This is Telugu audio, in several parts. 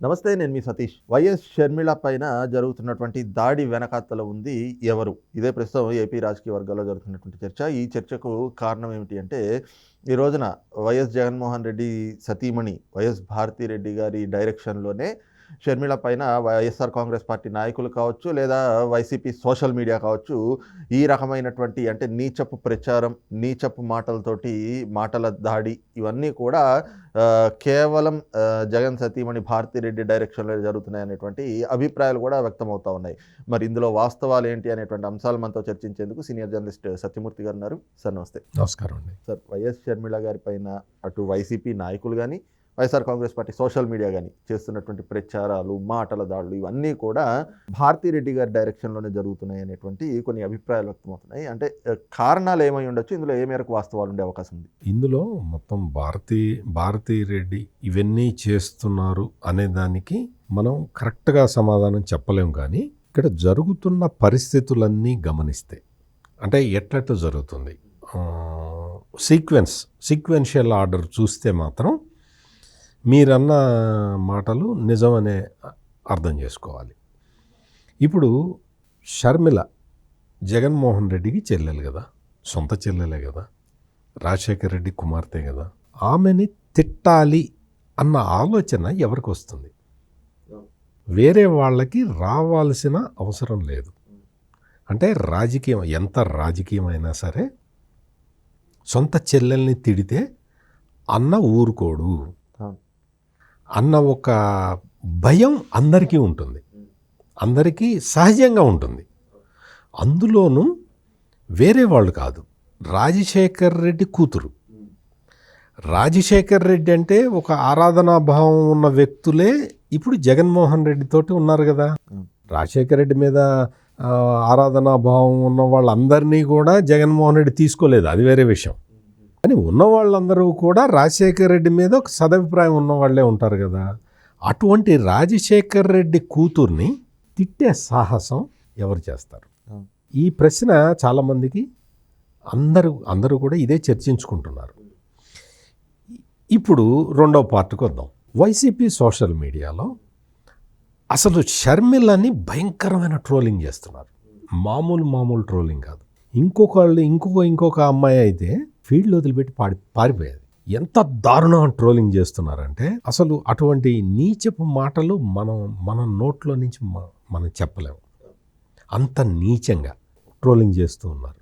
నమస్తే నేను మీ సతీష్. వైఎస్ షర్మిళ పైన జరుగుతున్నటువంటి దాడి వెనకాతల ఉంది ఎవరు? ఇదే ప్రస్తుతం ఏపీ రాజకీయ వర్గాల్లో జరుగుతున్నటువంటి చర్చ. ఈ చర్చకు కారణం ఏమిటి అంటే ఈ రోజున వైఎస్ జగన్మోహన్ రెడ్డి సతీమణి వైఎస్ భారతిరెడ్డి గారి డైరెక్షన్లోనే షర్మిల పైన వైఎస్ఆర్ కాంగ్రెస్ పార్టీ నాయకులు కావచ్చు లేదా వైసీపీ సోషల్ మీడియా కావచ్చు ఈ రకమైనటువంటి అంటే నీచపు ప్రచారం నీచపు మాటలతోటి మాటల దాడి ఇవన్నీ కూడా కేవలం జగన్ సతీమణి భారతిరెడ్డి డైరెక్షన్లో జరుగుతున్నాయి అనేటువంటి అభిప్రాయాలు కూడా వ్యక్తమవుతా ఉన్నాయి. మరి ఇందులో వాస్తవాలు ఏంటి అనేటువంటి అంశాలు మనతో చర్చించేందుకు సీనియర్ జర్నలిస్ట్ సత్యమూర్తి గారు ఉన్నారు. సార్ నమస్తే. నమస్కారం అండి. సార్ వైఎస్ షర్మిల గారి పైన అటు వైసీపీ నాయకులు కానీ YSR Congress party social media కానీ చేస్తున్నటువంటి ప్రచారాలు మాటల దాడులు ఇవన్నీ కూడా భారతీరెడ్డి గారి డైరెక్షన్లోనే జరుగుతున్నాయి అనేటువంటి కొన్ని అభిప్రాయాలు వ్యక్తమవుతున్నాయి. అంటే కారణాలు ఏమై ఉండొచ్చు? ఇందులో ఏ మేరకు వాస్తవాలు ఉండే అవకాశం ఉంది? ఇందులో మొత్తం భారతీ భారతీ రెడ్డి ఇవన్నీ చేస్తున్నారు అనే దానికి మనం కరెక్ట్గా సమాధానం చెప్పలేం కానీ ఇక్కడ జరుగుతున్న పరిస్థితులన్నీ గమనిస్తే అంటే ఎట్లట్లా జరుగుతుంది? సీక్వెన్స్ సీక్వెన్షియల్ ఆర్డర్ చూస్తే మాత్రం మీరన్న మాటలు నిజమనే అర్థం చేసుకోవాలి. ఇప్పుడు షర్మిల జగన్మోహన్ రెడ్డికి చెల్లెలు కదా సొంత చెల్లెలే కదా రాజశేఖర రెడ్డి కుమార్తె కదా ఆమెని తిట్టాలి అన్న ఆలోచన ఎవరికి వస్తుంది? వేరే వాళ్ళకి రావాల్సిన అవసరం లేదు. అంటే రాజకీయం ఎంత రాజకీయమైనా సరే సొంత చెల్లెల్ని తిడితే అన్న ఊరుకోడు. అన్న ఒక భయం అందరికీ ఉంటుంది. అందరికీ సహజంగా ఉంటుంది. అందులోనూ వేరే వాళ్ళు కాదు. రాజశేఖర్ రెడ్డి కూతురు. రాజశేఖర్ రెడ్డి అంటే ఒక ఆరాధనా భావం ఉన్న వ్యక్తులే ఇప్పుడు జగన్మోహన్ రెడ్డి తోటి ఉన్నారు కదా. రాజశేఖర్ రెడ్డి మీద ఆ, ఆరాధనా భావం ఉన్న వాళ్ళందరినీ కూడా జగన్మోహన్ రెడ్డి తీసుకోలేదు. అది వేరే విషయం. కానీ ఉన్న వాళ్ళందరూ కూడా రాజశేఖర్ రెడ్డి మీద ఒక సదభిప్రాయం ఉన్న వాళ్ళే ఉంటారు కదా. అటువంటి రాజశేఖర్ రెడ్డి కూతుర్ని తిట్టే సాహసం ఎవరు చేస్తారు. ఈ ప్రశ్న చాలామందికి అందరూ అందరూ కూడా ఇదే చర్చించుకుంటున్నారు. ఇప్పుడు రెండో పార్ట్కి వద్దాం. వైసీపీ సోషల్ మీడియాలో అసలు షర్మిలని భయంకరమైన ట్రోలింగ్ చేస్తున్నారు. మామూలు మామూలు ట్రోలింగ్ కాదు. ఇంకొకళ్ళు ఇంకొక ఇంకొక అమ్మాయి అయితే ఫీల్డ్ వదిలిపెట్టి పాడి పారిపోయేది. ఎంత దారుణం ట్రోలింగ్ చేస్తున్నారంటే అసలు అటువంటి నీచపు మాటలు మనం మన నోట్లో నుంచి మనం చెప్పలేము అంత నీచంగా ట్రోలింగ్ చేస్తూ ఉన్నారు.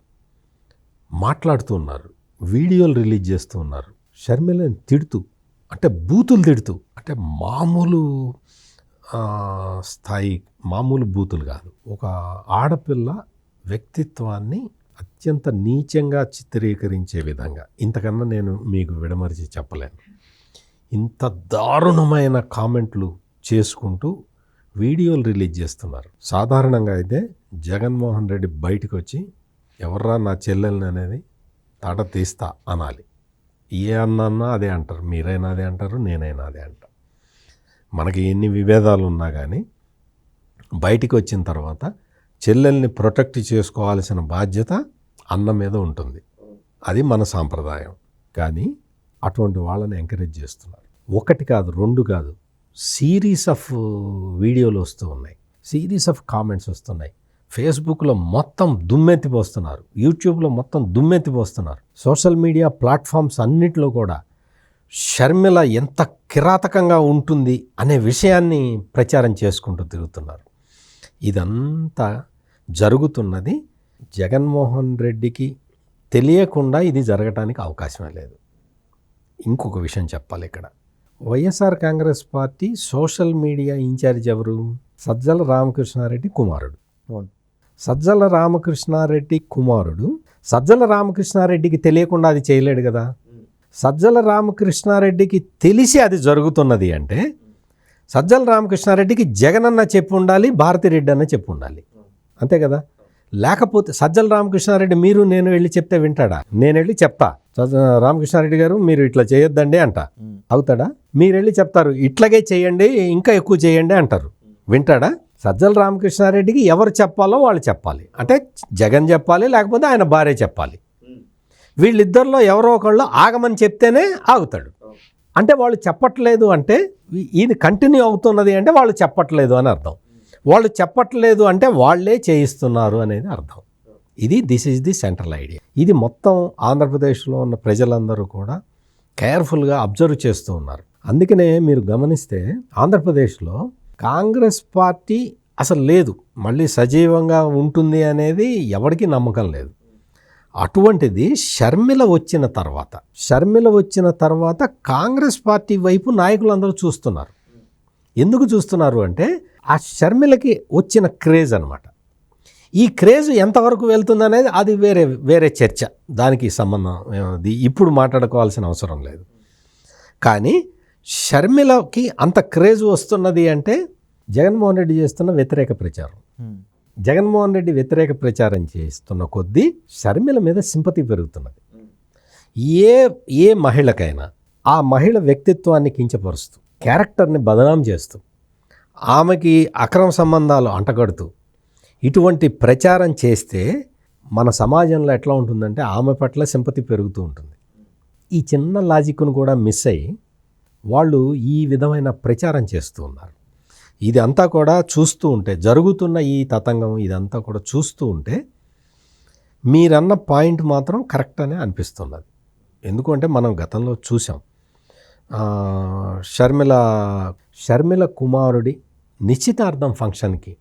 మాట్లాడుతూ ఉన్నారు. వీడియోలు రిలీజ్ చేస్తూ ఉన్నారు. షర్మిలని తిడుతూ అంటే బూతులు తిడుతూ అంటే మామూలు స్థాయి మామూలు బూతులు కాదు. ఒక ఆడపిల్ల వ్యక్తిత్వాన్ని అత్యంత నీచంగా చిత్రీకరించే విధంగా. ఇంతకన్నా నేను మీకు విడమరిచి చెప్పలేను. ఇంత దారుణమైన కామెంట్లు చేసుకుంటూ వీడియోలు రిలీజ్ చేస్తున్నారు. సాధారణంగా అయితే జగన్మోహన్ రెడ్డి బయటకు వచ్చి ఎవర్రా నా చెల్లెల్ని అనేది తట తీస్తా అనాలి. ఏ అన్నా అదే అంటారు. మీరైనా అదే అంటారు నేనైనా అదే అంటారు మనకి ఎన్ని విభేదాలు ఉన్నా కానీ బయటికి వచ్చిన తర్వాత చెల్లెల్ని ప్రొటెక్ట్ చేసుకోవాల్సిన బాధ్యత అన్న మీద ఉంటుంది. అది మన సాంప్రదాయం. కానీ అటువంటి వాళ్ళని ఎంకరేజ్ చేస్తున్నారు. ఒకటి కాదు రెండు కాదు సిరీస్ ఆఫ్ వీడియోలు వస్తూ ఉన్నాయి. సిరీస్ ఆఫ్ కామెంట్స్ వస్తున్నాయి. ఫేస్బుక్లో మొత్తం దుమ్మెత్తిపోస్తున్నారు. యూట్యూబ్లో మొత్తం దుమ్మెత్తిపోస్తున్నారు. సోషల్ మీడియా ప్లాట్ఫామ్స్ అన్నిటిలో కూడా షర్మిల ఎంత కిరాతకంగా ఉంటుంది అనే విషయాన్ని ప్రచారం చేసుకుంటూ తిరుగుతున్నారు. ఇదంతా జరుగుతున్నది జగన్మోహన్ రెడ్డికి తెలియకుండా ఇది జరగటానికి అవకాశమే లేదు. ఇంకొక విషయం చెప్పాలి ఇక్కడ. YSR Congress party social media incharge ఎవరు? సజ్జల రామకృష్ణారెడ్డి కుమారుడు. సజ్జల రామకృష్ణారెడ్డి కుమారుడు. సజ్జల రామకృష్ణారెడ్డికి తెలియకుండా అది చేయలేడు కదా. సజ్జల రామకృష్ణారెడ్డికి తెలిసి అది జరుగుతున్నది అంటే సజ్జల రామకృష్ణారెడ్డికి జగనన్న చెప్పు ఉండాలి భారతిరెడ్డి అన్న చెప్పు ఉండాలి. అంతే కదా? లేకపోతే సజ్జల రామకృష్ణారెడ్డి మీరు నేను వెళ్ళి చెప్తే వింటాడా? నేను వెళ్ళి చెప్తా. సజ్జ రామకృష్ణారెడ్డి గారు మీరు ఇట్లా చేయొద్దండి అంట. అవుతాడా? మీరు వెళ్ళి చెప్తారు. ఇట్లాగే చేయండి ఇంకా ఎక్కువ చేయండి అంటారు. వింటాడా? సజ్జల రామకృష్ణారెడ్డికి ఎవరు చెప్పాలో వాళ్ళు చెప్పాలి. అంటే జగన్ చెప్పాలి లేకపోతే ఆయన భార్య చెప్పాలి. వీళ్ళిద్దరిలో ఎవరో ఒకళ్ళు ఆగమని చెప్తేనే ఆగుతాడు. అంటే వాళ్ళు చెప్పట్లేదు అంటే ఇది కంటిన్యూ అవుతున్నది అంటే వాళ్ళు చెప్పట్లేదు అని అర్థం. వాళ్ళు చెప్పట్లేదు అంటే వాళ్ళే చేయిస్తున్నారు అనేది అర్థం. ఇది this is the central idea ఇది మొత్తం ఆంధ్రప్రదేశ్లో ఉన్న ప్రజలందరూ కూడా కేర్ఫుల్గా అబ్జర్వ్ చేస్తూ ఉన్నారు. అందుకనే మీరు గమనిస్తే ఆంధ్రప్రదేశ్లో కాంగ్రెస్ పార్టీ అసలు లేదు. మళ్ళీ సజీవంగా ఉంటుంది అనేది ఎవరికీ నమ్మకం లేదు. అటువంటిది షర్మిల వచ్చిన తర్వాత షర్మిల వచ్చిన తర్వాత కాంగ్రెస్ పార్టీ వైపు నాయకులందరూ చూస్తున్నారు. ఎందుకు చూస్తున్నారు అంటే ఆ షర్మిలకి వచ్చిన క్రేజ్ అనమాట ఈ క్రేజ్ ఎంతవరకు వెళ్తుంది అనేది అది వేరే వేరే చర్చ. దానికి సంబంధం ఏమది? ఇప్పుడు మాట్లాడుకోవాల్సిన అవసరం లేదు. కానీ షర్మిలకి అంత క్రేజ్ వస్తున్నది అంటే జగన్మోహన్ రెడ్డి చేస్తున్న వ్యతిరేక ప్రచారం. జగన్మోహన్ రెడ్డి వ్యతిరేక ప్రచారం చేస్తున్న కొద్దీ షర్మిల మీద సింపతి పెరుగుతున్నది. ఏ ఏ మహిళకైనా ఆ మహిళ వ్యక్తిత్వాన్ని కించపరుస్తూ క్యారెక్టర్ని బదనాం చేస్తూ ఆమెకి అక్రమ సంబంధాలు అంటగడుతూ ఇటువంటి ప్రచారం చేస్తే మన సమాజంలో ఎట్లా ఉంటుందంటే ఆమె పట్ల సింపతి పెరుగుతూ ఉంటుంది. ఈ చిన్న లాజిక్ను కూడా మిస్ అయ్యి వాళ్ళు ఈ విధమైన ప్రచారం చేస్తూ ఉన్నారు. ఇది అంతా కూడా చూస్తూ ఉంటే జరుగుతున్న ఈ తతంగం ఇదంతా కూడా చూస్తూ ఉంటే మీరన్న పాయింట్ మాత్రం కరెక్ట్ అనే అనిపిస్తున్నది. ఎందుకంటే మనం గతంలో చూసాం షర్మిల షర్మిల కుమారుడి నిశ్చితార్థం ఫంక్షన్కి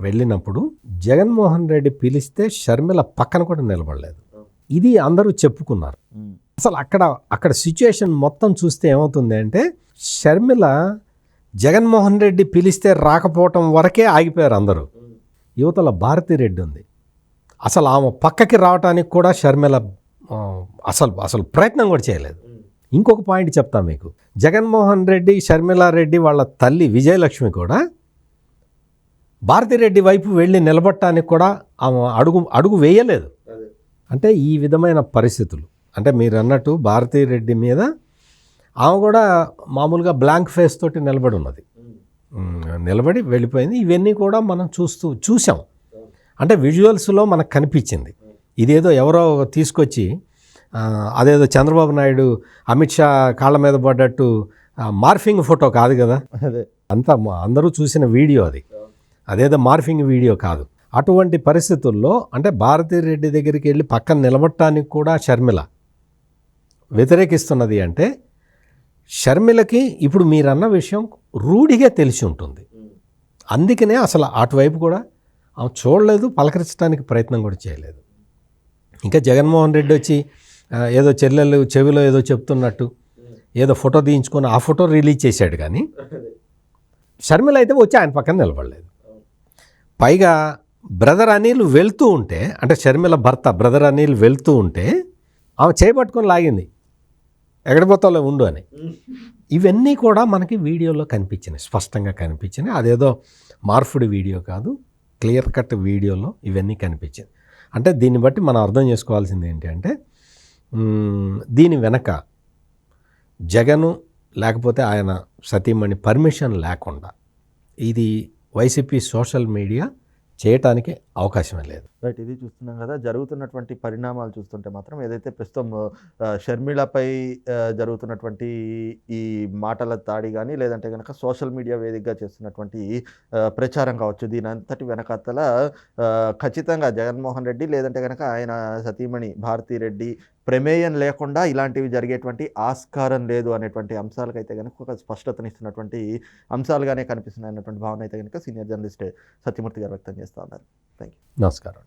వెళ్ళినప్పుడు జగన్మోహన్ రెడ్డి పిలిస్తే షర్మిల పక్కన కూడా నిలబడలేదు. ఇది అందరూ చెప్పుకున్నారు. అసలు అక్కడ అక్కడ సిచ్యుయేషన్ మొత్తం చూస్తే ఏమవుతుంది అంటే షర్మిల జగన్మోహన్ రెడ్డి పిలిస్తే రాకపోవటం వరకే ఆగిపోయారు అందరూ. యువతల భారతిరెడ్డి ఉంది. అసలు ఆమె పక్కకి రావడానికి కూడా షర్మిల అసలు అసలు ప్రయత్నం కూడా చేయలేదు. ఇంకొక పాయింట్ చెప్తా మీకు. జగన్మోహన్ రెడ్డి షర్మిలా రెడ్డి వాళ్ళ తల్లి విజయలక్ష్మి కూడా భారతిరెడ్డి వైపు వెళ్ళి నిలబడటానికి కూడా ఆమె అడుగు అడుగు వేయలేదు. అంటే ఈ విధమైన పరిస్థితులు. అంటే మీరు అన్నట్టు భారతిరెడ్డి మీద ఆమె కూడా మామూలుగా బ్లాంక్ ఫేస్ తోటి నిలబడి ఉన్నది. ఉమ్, నిలబడి వెళ్ళిపోయింది. ఇవన్నీ కూడా మనం చూస్తూ చూసాం అంటే విజువల్స్లో మనకు కనిపించింది. ఇదేదో ఎవరో తీసుకొచ్చి అదేదో చంద్రబాబు నాయుడు అమిత్ షా కాళ్ళ మీద పడ్డట్టు మార్ఫింగ్ ఫోటో కాదు కదా? అంతా అందరూ చూసిన వీడియో అది. అదేదో మార్ఫింగ్ వీడియో కాదు. అటువంటి పరిస్థితుల్లో అంటే భారతిరెడ్డి దగ్గరికి వెళ్ళి పక్కన నిలబడటానికి కూడా షర్మిల వ్యతిరేకిస్తున్నది అంటే షర్మిలకి ఇప్పుడు మీరన్న విషయం రూఢిగా తెలిసి ఉంటుంది. అందుకనే అసలు అటువైపు కూడా ఆమె చూడలేదు పలకరించడానికి ప్రయత్నం కూడా చేయలేదు. ఇంకా జగన్మోహన్ రెడ్డి వచ్చి ఏదో చెల్లెలు చెవిలో ఏదో చెప్తున్నట్టు ఏదో ఫోటో తీయించుకొని ఆ ఫోటో రిలీజ్ చేశాడు కానీ షర్మిల అయితే వచ్చి ఆయన పక్కన నిలబడలేదు. పైగా బ్రదర్ అనిల్ వెళ్తూ ఉంటే అంటే షర్మిల భర్త బ్రదర్ అనిల్ వెళ్తూ ఉంటే ఆమె చేపట్టుకొని లాగింది. ఎక్కడ పోతాలో ఉండు అని. ఇవన్నీ కూడా మనకి వీడియోలో కనిపించినాయి స్పష్టంగా కనిపించినాయి. అదేదో మార్ఫుడ్ వీడియో కాదు క్లియర్ కట్ వీడియోలో ఇవన్నీ కనిపించింది అంటే దీన్ని బట్టి మనం అర్థం చేసుకోవాల్సింది ఏంటంటే దీని వెనక జగను లేకపోతే ఆయన సతీమణి పర్మిషన్ లేకుండా ఇది వైసీపీ సోషల్ మీడియా చేయటానికి అవకాశమే లేదు. రైట్ ఇది చూస్తున్నాం కదా. జరుగుతున్నటువంటి పరిణామాలు చూస్తుంటే మాత్రం ఏదైతే ప్రస్తుతం షర్మిళపై జరుగుతున్నటువంటి ఈ మాటల దాడి కానీ లేదంటే కనుక సోషల్ మీడియా వేదికగా చేస్తున్నటువంటి ప్రచారం కావచ్చు దీని అంతటి వెనకాతల ఖచ్చితంగా జగన్మోహన్ రెడ్డి లేదంటే కనుక ఆయన సతీమణి భారతీ రెడ్డి ప్రమేయం లేకుండా ఇలాంటివి జరిగేటువంటి ఆస్కారం లేదు అనేటువంటి అంశాలకైతే కనుక ఒక స్పష్టతనిస్తున్నటువంటి అంశాలుగానే కనిపిస్తున్నాయి అన్నటువంటి భావన అయితే కనుక సీనియర్ జర్నలిస్ట్ సత్యమూర్తి గారు వ్యక్తం చేస్తూ ఉన్నారు. థ్యాంక్ యూ నమస్కారం.